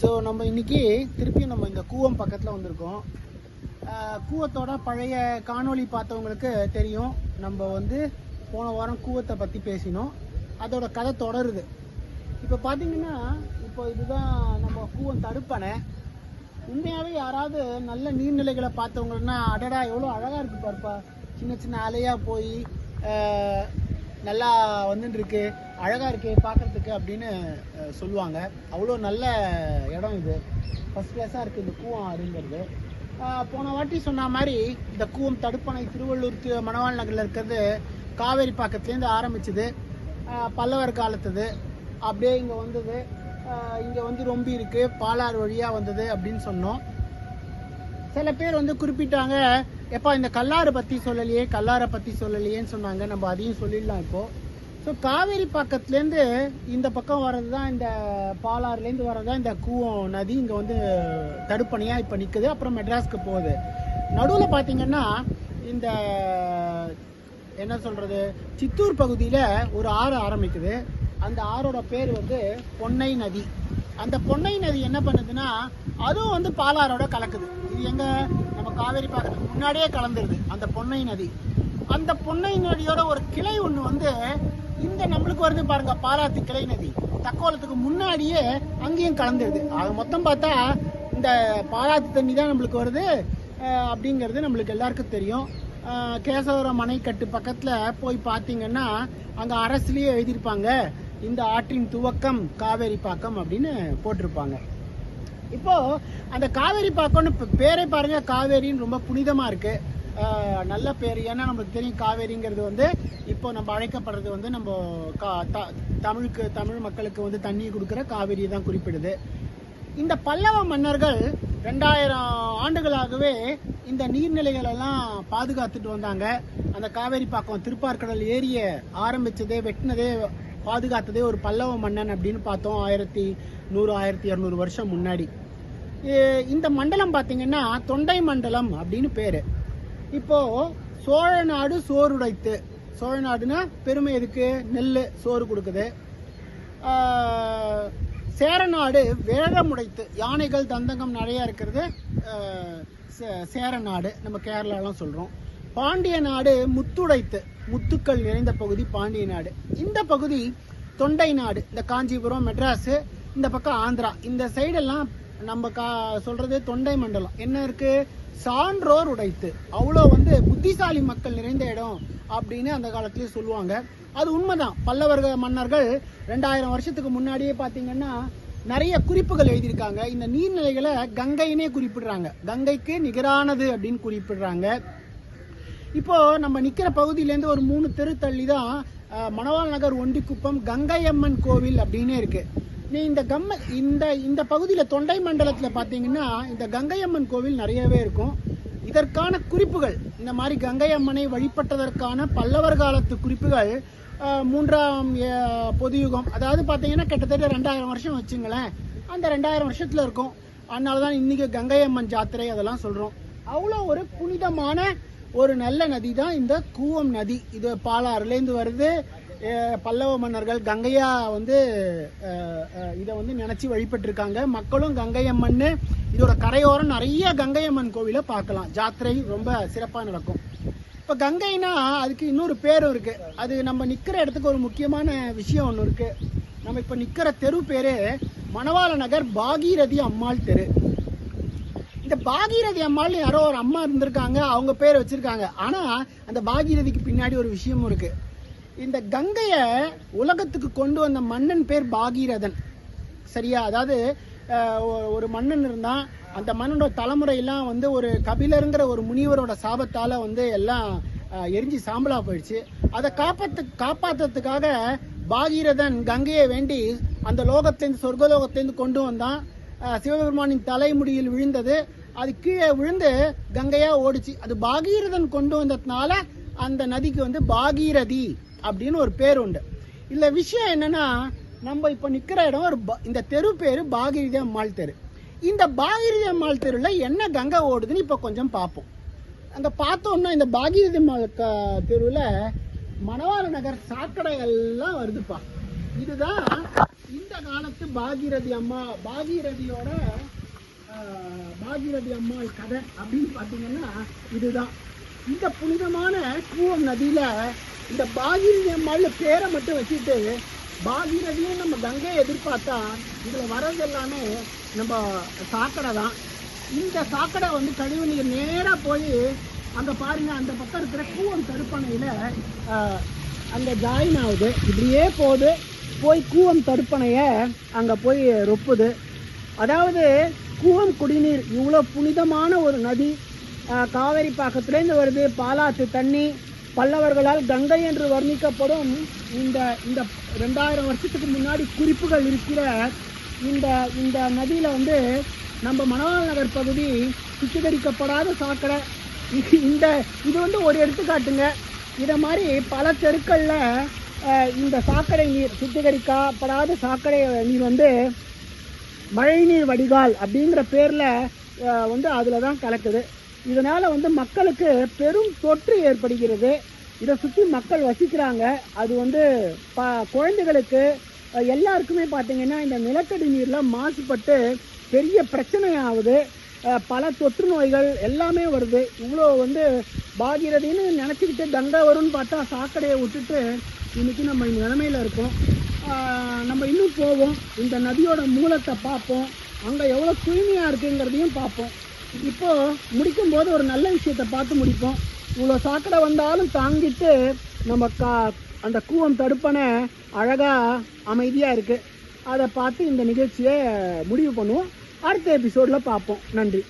So நம்ம இன்னைக்கு திருப்பியும் நம்ம இந்த கூவம் பக்கத்தில் வந்திருக்கோம். கூவத்தோட பழைய காணொளி பார்த்தவங்களுக்கு தெரியும். நம்ம வந்து போன வாரம் கூவத்தை பற்றி பேசினோம். அதோட கதை தொடருது. இப்போ பார்த்தீங்கன்னா இப்போ இதுதான் நம்ம கூவம் தடுப்பணை. உண்மையாகவே யாராவது நல்ல நீர்நிலைகளை பார்த்தவங்கன்னா அடடா எவ்வளோ அழகாக இருக்கு பாருப்பா. சின்ன சின்ன அலையாக போய் நல்லா வந்துட்டுருக்கு அழகாக இருக்கு பார்க்கறதுக்கு அப்படின்னு சொல்லுவாங்க. அவ்வளோ நல்ல இடம் இது. ஃபஸ்ட் கிளாஸாக இருக்குது இந்த கூவம் ஆறுங்கிறது போன வாட்டி சொன்ன மாதிரி இந்த கூவம் தடுப்பணை திருவள்ளூருக்கு மணவாள் நகரில் இருக்கிறது காவேரி பாக்கத்துலேருந்து ஆரம்பிச்சது. பல்லவர் காலத்துது. அப்படியே இங்கே வந்தது. இங்கே வந்து ரொம்ப இருக்குது பாலாறு வழியாக வந்தது அப்படின்னு சொன்னோம். சில பேர் வந்து குறிப்பிட்டாங்க எப்பா இந்த கல்லாறு பற்றி சொல்லலையே கல்லாரை பற்றி சொல்லலையேன்னு சொன்னாங்க. நம்ம அதையும் சொல்லிடலாம் இப்போது ஸோ காவேரி பக்கத்துலேருந்து இந்த பக்கம் வர்றது தான் இந்த பாலாறுலேருந்து வர்றது தான் இந்த கூவம் நதி இங்கே வந்து தடுப்பணையாக இப்போ நிற்குது அப்புறம் மெட்ராஸ்க்கு போகுது. நடுவில் பார்த்தீங்கன்னா இந்த என்ன சொல்கிறது சித்தூர் பகுதியில் ஒரு ஆறு ஆரம்பிக்குது. அந்த ஆறோட பேர் வந்து பொன்னை நதி. அந்த பொன்னை நதி என்ன பண்ணுதுன்னா அதுவும் வந்து பாலாரோட கலக்குது. இது எங்கள் காவேரி பாக்கத்துக்கு முன்னாடியே கலந்துருது அந்த பொன்னை நதி. அந்த பொன்னை நதியோட ஒரு கிளை ஒன்று வந்து இந்த நம்மளுக்கு வருது பாருங்க பாலாத்து கிளை நதி. தக்கோலத்துக்கு முன்னாடியே அங்கேயும் கலந்துருது. அது மொத்தம் பார்த்தா இந்த பாலாத்து தண்ணி தான் நம்மளுக்கு வருது அப்படிங்கிறது நம்மளுக்கு எல்லாருக்கும் தெரியும். அஹ் கேசவரம் மனைக்கட்டு பக்கத்தில் போய் பார்த்தீங்கன்னா அங்கே அரசுலேயே எழுதியிருப்பாங்க இந்த ஆற்றின் துவக்கம் காவேரி பாக்கம் அப்படின்னு போட்டிருப்பாங்க. இப்போ அந்த காவேரி பாக்கம்னு இப்ப பேரே பாருங்க. காவேரின்னு ரொம்ப புனிதமா இருக்கு. நல்ல பேர். ஏன்னா நம்மளுக்கு தெரியும் காவேரிங்கிறது வந்து இப்போ நம்ம அழைக்கப்படுறது வந்து நம்ம கா- த- தமிழுக்கு தமிழ் மக்களுக்கு வந்து தண்ணி கொடுக்குற காவேரி தான் குறிப்பிடுது. இந்த பல்லவ மன்னர்கள் ரெண்டாயிரம் ஆண்டுகளாகவே இந்த நீர்நிலைகளெல்லாம் பாதுகாத்துட்டு வந்தாங்க. அந்த காவேரி பாக்கம் திருப்பார்கடல் ஏரிய ஆரம்பிச்சதே வெட்டினதே பாதுகாத்ததே ஒரு பல்லவ மன்னன் அப்படின்னு பார்த்தோம் ஆயிரத்தி நூறு ஆயிரத்தி இரநூறு வருஷம் முன்னாடி. இந்த மண்டலம் பார்த்தீங்கன்னா தொண்டை மண்டலம் அப்படின்னு பேர். இப்போது சோழ நாடு சோறுடைத்து. சோழ நாடுனா பெருமை எதுக்கு? நெல் சோறு கொடுக்குது. சேரநாடு வேழமுடைத்து யானைகள் தந்தங்கம் நிறையா இருக்கிறது. சேரநாடு நம்ம கேரளாலாம் சொல்கிறோம் பாண்டிய நாடு முத்துடைத்து முத்துக்கள் நிறைந்த பகுதி பாண்டிய நாடு. இந்த பகுதி தொண்டை நாடு இந்த காஞ்சிபுரம் மெட்ராஸ் இந்த பக்கம் ஆந்திரா. இந்த சைடெல்லாம் நம்ம கா சொல்றது தொண்டை மண்டலம். என்ன இருக்கு? சான்றோர் உடைத்து. அவ்வளோ வந்து புத்திசாலி மக்கள் நிறைந்த இடம் அப்படின்னு அந்த காலத்திலேயே சொல்லுவாங்க. அது உண்மைதான். பல்லவர்கள் மன்னர்கள் ரெண்டாயிரம் வருஷத்துக்கு முன்னாடியே பார்த்தீங்கன்னா நிறைய குறிப்புகள் எழுதியிருக்காங்க. இந்த நீர்நிலைகளை கங்கைன்னே குறிப்பிடுறாங்க. கங்கைக்கு நிகரானது அப்படின்னு குறிப்பிடுறாங்க. இப்போ நம்ம நிக்கிற பகுதியிலேருந்து ஒரு மூணு தெரு தள்ளி தான் மணவாள் நகர் ஒண்டிக்குப்பம் கங்கையம்மன் கோவில் அப்படின்னு இருக்கு. நீ இந்த கம்ம இந்த இந்த பகுதியில் தொண்டை மண்டலத்தில் பார்த்தீங்கன்னா இந்த கங்கையம்மன் கோவில் நிறையவே இருக்கும். இதற்கான குறிப்புகள் இந்த மாதிரி கங்கையம்மனை வழிபட்டதற்கான பல்லவர் காலத்து குறிப்புகள் மூன்றாம் பொது பொதுயுகம். அதாவது பார்த்தீங்கன்னா கிட்டத்தட்ட ரெண்டாயிரம் வருஷம் வச்சுங்களேன். அந்த ரெண்டாயிரம் வருஷத்தில் இருக்கும். அதனால தான் இன்னைக்கு கங்கையம்மன் ஜாத்திரை அதெல்லாம் சொல்கிறோம் அவ்வளோ ஒரு புனிதமான ஒரு நல்ல நதி தான் இந்த கூவம் நதி. இது பாலாறுலேருந்து வருது. பல்லவ மன்னர்கள் கங்கையா வந்து இதை வந்து நினச்சி வழிபட்டிருக்காங்க. மக்களும் கங்கையம்மன் இதோட கரையோரம் நிறைய கங்கையம்மன் கோவிலை பார்க்கலாம். ஜாத்திரை ரொம்ப சிறப்பாக நடக்கும். இப்போ கங்கைனா அதுக்கு இன்னொரு பேரும் இருக்குது அது நம்ம நிற்கிற இடத்துக்கு ஒரு முக்கியமான விஷயம் ஒன்று இருக்குது நம்ம இப்போ நிற்கிற தெரு பேர் மணவாள நகர் பாகீரதி அம்மாள் தெரு. இந்த பாகீரதி அம்மாள் யாரோ ஒரு அம்மா இருந்திருக்காங்க அவங்க பேர் வச்சிருக்காங்க. ஆனா அந்த பாகீரதிக்கு பின்னாடி ஒரு விஷயமும் இருக்கு. இந்த கங்கைய உலகத்துக்கு கொண்டு வந்த மன்னன் பேர் பாகீரதன். சரியா? அதாவது ஒரு மன்னன் இருந்தான் அந்த மன்னனோட தலைமுறையெல்லாம் வந்து ஒரு கபிலருங்கிற ஒரு முனிவரோட சாபத்தால வந்து எல்லாம் எரிஞ்சு சாம்பலா போயிடுச்சு. அதை காப்பாத்து காப்பாத்துறதுக்காக பாகீரதன் கங்கையை வேண்டி அந்த லோகத்திலேருந்து சொர்க்கலோகத்திலேருந்து கொண்டு வந்தான். சிவபெருமானின் தலைமுடியில் விழுந்தது. அது கீழே விழுந்து கங்கையா ஓடிச்சு. அது பாகீரதன் கொண்டு வந்ததுனால அந்த நதிக்கு வந்து பாகீரதி அப்படின்னு ஒரு பேர் உண்டு. இல்ல விஷயம் என்னன்னா நம்ம இப்ப நிக்கிற இடம் ஒரு இந்த தெரு பேரு பாகீரதி அம்மாள் தெரு. இந்த பாகீரதி அம்மாள் தெருல என்ன கங்கை ஓடுதுன்னு இப்ப கொஞ்சம் பார்ப்போம் அந்த பார்த்தோம்னா இந்த பாகீரதி அம்மாள் தெருவில் மணவாள நகர் சாக்கடை எல்லாம் வருதுப்பா. இதுதான் இந்த காலத்து பாகீரதி அம்மா பாகீரதியோட பாகிரதி பாகீரதி அம்மாள் கதை அப்படின்னு பார்த்தீங்கன்னா இதுதான். இந்த புனிதமான கூவம் நதியில் இந்த பாகீரதி அம்மாள் பேரை மட்டும் வச்சுட்டு பாகீரதியும் நம்ம கங்கையை எதிர்பார்த்தா இதில் வர்றது எல்லாமே நம்ம சாக்கடை தான். இந்த சாக்கடை வந்து கழிவு நீர் நேராக போய் அங்கே பாருங்க அந்த பக்கம் இருக்கிற கூவம் தடுப்பணையில் அந்த ஜாயின் ஆகுது. இப்படியே போகுது. போய் கூவம் தடுப்பணைய அங்கே போய் ரொப்புது. அதாவது கூவம் குடிநீர் இவ்வளோ புனிதமான ஒரு நதி காவேரி பாக்கத்துலேருந்து வருது. பாலாற்று தண்ணி பல்லவர்களால் கங்கை என்று வர்ணிக்கப்படும் இந்த இந்த ரெண்டாயிரம் வருஷத்துக்கு முன்னாடி குறிப்புகள் இருக்கிற இந்த இந்த நதியில் வந்து நம்ம மணவாள் நகர் பகுதி சுத்திகரிக்கப்படாத சாக்கடை. இந்த இது வந்து ஒரு எடுத்துக்காட்டுங்க. இதை மாதிரி பல தெருக்களில் இந்த சாக்கடை நீர் சுத்திகரிக்கப்படாத சாக்கடை நீர் வந்து மழைநீர் வடிகால் அப்படிங்கிற பேரில் வந்து அதில் தான் கலக்குது. இதனால் வந்து மக்களுக்கு பெரும் தொற்று ஏற்படுகிறது. இதை சுற்றி மக்கள் வசிக்கிறாங்க. அது வந்து ப குழந்தைகளுக்கு எல்லாருக்குமே பார்த்தீங்கன்னா இந்த நிலத்தடி நீரில் மாசுபட்டு பெரிய பிரச்சனை ஆகுது பல தொற்று நோய்கள் எல்லாமே வருது. இவ்வளோ வந்து பாகிரதின்னு நினச்சிக்கிட்டு கங்கை வரும்னு பார்த்தா சாக்கடையை விட்டுட்டு இன்றைக்கி நம்ம இந்த நிலமையில இருக்கோம். நம்ம இன்னும் போவோம். இந்த நதியோட மூலத்தை பார்ப்போம். அங்கே எவ்வளோ தூய்மையாக இருக்குங்கிறதையும் பார்ப்போம். இப்போ முடிக்கும் போது ஒரு நல்ல விஷயத்தை பார்த்து முடிப்போம். இவ்வளோ சாக்கடை வந்தாலும் தாங்கிட்டு நம்ம கா அந்த கூவம் தடுப்பனை அழகாக அமைதியாக இருக்குது அதை பார்த்து இந்த நிகழ்ச்சியை முடிவு பண்ணுவோம். அடுத்த எபிசோடில் பார்ப்போம். நன்றி.